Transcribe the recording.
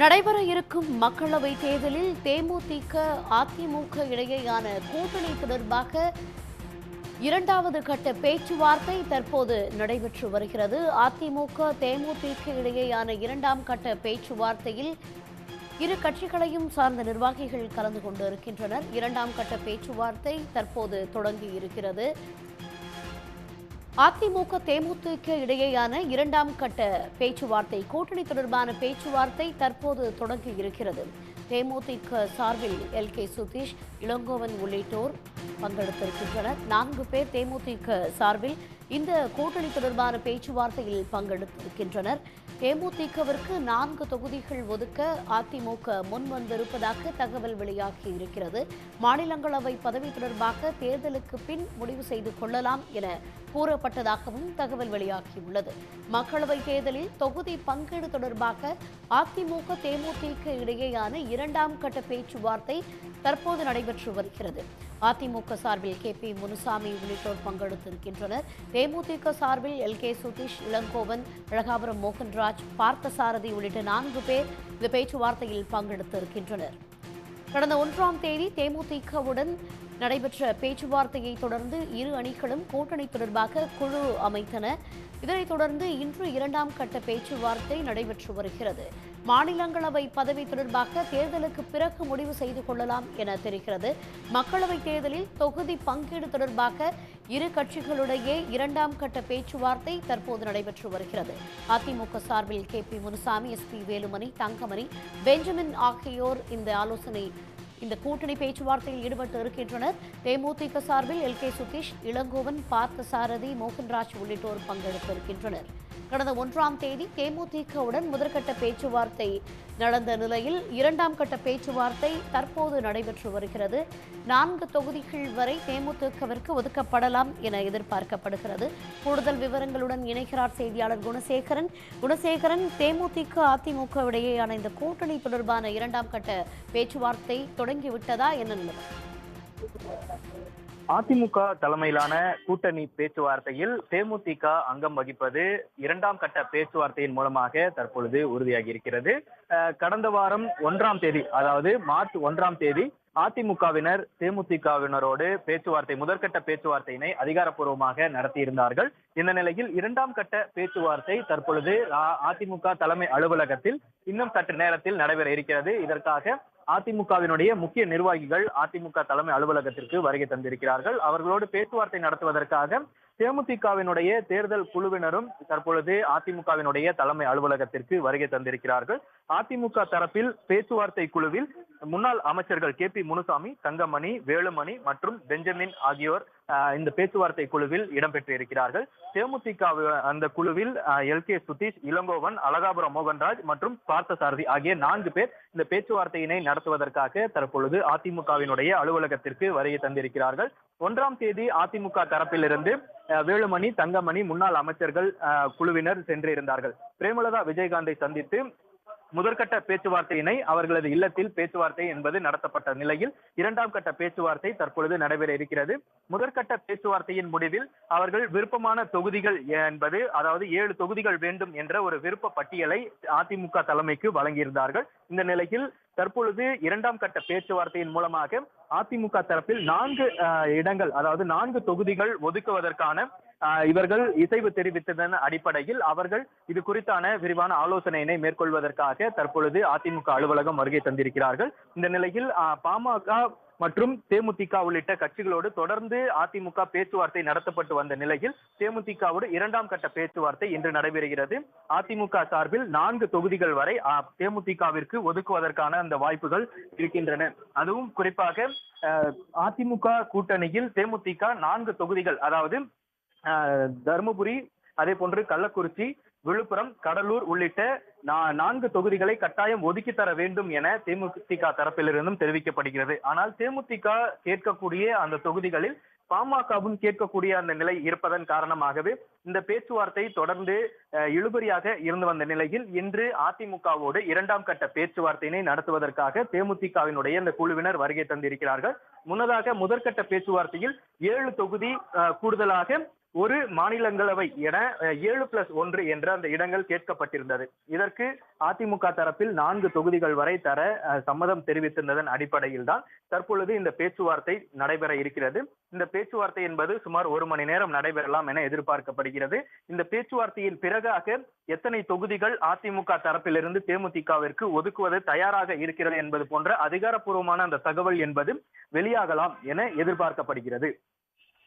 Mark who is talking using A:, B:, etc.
A: நடைபெற இருக்கும் மக்களவை தேர்தலில் தேமுதிக அதிமுக இடையேயான கூட்டணி தொடர்பாக இரண்டாவது கட்ட பேச்சுவார்த்தை தற்போது நடைபெற்று வருகிறது. அதிமுக தேமுதிக இடையேயான இரண்டாம் கட்ட பேச்சுவார்த்தையில் இரு கட்சிகளையும் சார்ந்த நிர்வாகிகள் கலந்து கொண்டு இருக்கின்றனர். இரண்டாம் கட்ட பேச்சுவார்த்தை தற்போது தொடங்கி இருக்கிறது. அதிமுக தேமுதிக இடையேயான இரண்டாம் கட்ட பேச்சுவார்த்தை கூட்டணி தொடர்பான பேச்சுவார்த்தை தற்போது தொடங்கி இருக்கிறது. தேமுதிக சார்பில் எல். கே. சுதீஷ் இளங்கோவன் உள்ளிட்டோர் பங்கெடுத்திருக்கின்றனர். நான்கு பேர் தேமுதிக சார்பில் இந்த கூட்டணி தொடர்பான பேச்சுவார்த்தையில் பங்கெடுத்திருக்கின்றனர் தேமுதிகவிற்கு நான்கு தொகுதிகள் ஒதுக்க அதிமுக முன்வந்திருப்பதாக தகவல் வெளியாகி இருக்கிறது. மாநிலங்களவை பதவி தொடர்பாக தேர்தலுக்கு பின் முடிவு செய்து கொள்ளலாம் என கூறப்பட்டதாகவும் தகவல் வெளியாகியுள்ளது. மக்களவை தேர்தலில் தொகுதி பங்கீடு தொடர்பாக அதிமுக தேமுதிக இடையேயான இரண்டாம் கட்ட பேச்சுவார்த்தை தற்போது நடைபெற்று வருகிறது. அதிமுக சார்பில் கே பி முனுசாமி உள்ளிட்டோர் பங்கெடுத்திருக்கின்றனர். தேமுதிக சார்பில் எல். கே. சுதீஷ் இளங்கோவன் அழகாபுரம் மோகன்ராஜ் பார்த்தசாரதி உள்ளிட்ட நான்கு பேர் இந்த பேச்சுவார்த்தையில் பங்கெடுத்திருக்கின்றனர். கடந்த ஒன்றாம் தேதி தேமுதிகவுடன் நடைபெற்ற பேச்சுவார்த்தையை தொடர்ந்து இரு அணிகளும் கூட்டணி தொடர்பாக குழு அமைத்தன. இதனைத் தொடர்ந்து இன்று இரண்டாம் கட்ட பேச்சுவார்த்தை நடைபெற்று வருகிறது. மாநிலங்களவை பதவி தொடர்பாக தேர்தலுக்கு பிறகு முடிவு செய்து கொள்ளலாம் என தெரிகிறது. மக்களவை தேர்தலில் தொகுதி பங்கீடு தொடர்பாக இரு கட்சிகளுடைய இரண்டாம் கட்ட பேச்சுவார்த்தை தற்போது நடைபெற்று வருகிறது. அதிமுக சார்பில் K P Munusamy S P Velumani Thangamani Benjamin ஆகியோர் இந்த ஆலோசனை இந்த கூட்டணி பேச்சுவார்த்தையில் ஈடுபட்டு இருக்கின்றனர். தேமுதிக சார்பில் எல் கே சுதீஷ் இளங்கோவன் பார்த்தசாரதி மோகன்ராஜ் உள்ளிட்டோர் பங்கெடுத்திருக்கின்றனர். கடந்த ஒன்றாம் தேதி தேமுதிகவுடன் முதற்கட்ட பேச்சுவார்த்தை நடந்த நிலையில் இரண்டாம் கட்ட பேச்சுவார்த்தை தற்போது நடைபெற்று வருகிறது. நான்கு தொகுதிகள் வரை தேமுதிகவிற்கு ஒதுக்கப்படலாம் என எதிர்பார்க்கப்படுகிறது. கூடுதல் விவரங்களுடன் இணைகிறார் செய்தியாளர் குணசேகரன். குணசேகரன் தேமுதிக அதிமுக இடையேயான இந்த கூட்டணி தொடர்பான இரண்டாம் கட்ட பேச்சுவார்த்தை தொடங்கிவிட்டதா என்ன நிலவரம்
B: அதிமுக தலைமையிலான கூட்டணி பேச்சுவார்த்தையில் தேமுதிக அங்கம் வகிப்பது இரண்டாம் கட்ட பேச்சுவார்த்தையின் மூலமாக தற்பொழுது உறுதியாகி இருக்கிறது கடந்த வாரம் ஒன்றாம் தேதி அதாவது மார்ச் ஒன்றாம் தேதி அதிமுகவினர் தேமுதிகவினரோடு பேச்சுவார்த்தை முதற்கட்ட பேச்சுவார்த்தையினை அதிகாரப்பூர்வமாக நடத்தியிருந்தார்கள். இந்த நிலையில் இரண்டாம் கட்ட பேச்சுவார்த்தை தற்பொழுது அதிமுக தலைமை அலுவலகத்தில் இன்னும் சற்று நேரத்தில் நடைபெற இருக்கிறது. இதற்காக அதிமுகவினுடைய முக்கிய நிர்வாகிகள் அதிமுக தலைமை அலுவலகத்திற்கு வருகை தந்திருக்கிறார்கள். அவர்களோடு பேச்சுவார்த்தை நடத்துவதற்காக தேமுதிகவினுடைய தேர்தல் குழுவினரும் தற்பொழுது அதிமுகவினுடைய தலைமை அலுவலகத்திற்கு வருகை தந்திருக்கிறார்கள். அதிமுக தரப்பில் பேச்சுவார்த்தை குழுவில் முன்னாள் அமைச்சர்கள் கே பி முனுசாமி தங்கமணி வேலுமணி மற்றும் பெஞ்சமின் ஆகியோர் இந்த பேச்சுவார்த்தை குழுவில் இடம்பெற்று இருக்கிறார்கள் தேமுதிக அந்த குழுவில் எல். கே. சுதீஷ் இளங்கோவன் அழகாபுரம் மோகன்ராஜ் மற்றும் பார்த்தசாரதி ஆகிய நான்கு பேர் இந்த பேச்சுவார்த்தையினை நடத்துவதற்காக தற்பொழுது அதிமுகவினுடைய அலுவலகத்திற்கு வருகை தந்திருக்கிறார்கள். ஒன்றாம் தேதி அதிமுக தரப்பிலிருந்து வேலுமணி தங்கமணி முன்னாள் அமைச்சர்கள் அஹ், குழுவினர் சென்றிருந்தார்கள். பிரேமலதா விஜயகாந்தை சந்தித்து முதற்கட்ட பேச்சுவார்த்தையினை அவர்களது இல்லத்தில் பேச்சுவார்த்தை என்பது நடத்தப்பட்ட நிலையில் இரண்டாம் கட்ட பேச்சுவார்த்தை தற்பொழுது நடைபெற இருக்கிறது. முதற்கட்ட பேச்சுவார்த்தையின் முடிவில் அவர்கள் விருப்பமான தொகுதிகள் என்பது அதாவது ஏழு தொகுதிகள் வேண்டும் என்ற ஒரு விருப்ப பட்டியலை அதிமுக தலைமைக்கு வழங்கியிருந்தார்கள். இந்த நிலையில் தற்பொழுது இரண்டாம் கட்ட பேச்சுவார்த்தையின் மூலமாக அதிமுக தரப்பில் நான்கு அஹ், இடங்கள் அதாவது நான்கு தொகுதிகள் ஒதுக்குவதற்கான இவர்கள் இசைவு தெரிவித்ததன் அடிப்படையில் அவர்கள் இது குறித்தான விரிவான ஆலோசனையினை மேற்கொள்வதற்காக தற்பொழுது அதிமுக அலுவலகம் வருகை தந்திருக்கிறார்கள். இந்த நிலையில் ஆஹ் பாமக மற்றும் தேமுதிக உள்ளிட்ட கட்சிகளோடு தொடர்ந்து அதிமுக பேச்சுவார்த்தை நடத்தப்பட்டு வந்த நிலையில் தேமுதிகவோடு இரண்டாம் கட்ட பேச்சுவார்த்தை இன்று நடைபெறுகிறது. அதிமுக சார்பில் நான்கு தொகுதிகள் வரை தேமுதிகவிற்கு ஒதுக்குவதற்கான அந்த வாய்ப்புகள் இருக்கின்றன. அதுவும் குறிப்பாக ஆஹ், அதிமுக கூட்டணியில் தேமுதிக நான்கு தொகுதிகள் அதாவது தருமபுரி அதே போன்று கள்ளக்குறிச்சி விழுப்புரம் கடலூர் உள்ளிட்ட நா- நான்கு தொகுதிகளை கட்டாயம் ஒதுக்கி தர வேண்டும் என தேமுதிக தரப்பிலிருந்தும் தெரிவிக்கப்படுகிறது. ஆனால் தேமுதிக கேட்கக்கூடிய அந்த தொகுதிகளில் பாமகவும் கேட்கக்கூடிய அந்த நிலை இருப்பதன் காரணமாகவே இந்த பேச்சுவார்த்தை தொடர்ந்து அஹ், இழுபறியாக இருந்து வந்த நிலையில் இன்று அதிமுகவோடு இரண்டாம் கட்ட பேச்சுவார்த்தையினை நடத்துவதற்காக தேமுதிகவினுடைய இந்த குழுவினர் வருகை தந்திருக்கிறார்கள். முன்னதாக முதற்கட்ட பேச்சுவார்த்தையில் ஏழு தொகுதி அஹ், கூடுதலாக ஒரு மாநிலங்களவை என ஏழு பிளஸ் ஒன்று என்ற அந்த இடங்கள் கேட்கப்பட்டிருந்தது. இதற்கு அதிமுக தரப்பில் நான்கு தொகுதிகள் வரை தர சம்மதம் தெரிவித்திருந்ததன் அடிப்படையில் தான் தற்பொழுது இந்த பேச்சுவார்த்தை நடைபெற இருக்கிறது. இந்த பேச்சுவார்த்தை என்பது சுமார் ஒரு மணி நேரம் நடைபெறலாம் என எதிர்பார்க்கப்படுகிறது. இந்த பேச்சுவார்த்தையின் பிறகாக எத்தனை தொகுதிகள் அதிமுக தரப்பிலிருந்து தேமுதிகவிற்கு ஒதுக்குவது தயாராக இருக்கிறது என்பது போன்ற அதிகாரப்பூர்வமான அந்த தகவல் என்பது வெளியாகலாம் என எதிர்பார்க்கப்படுகிறது.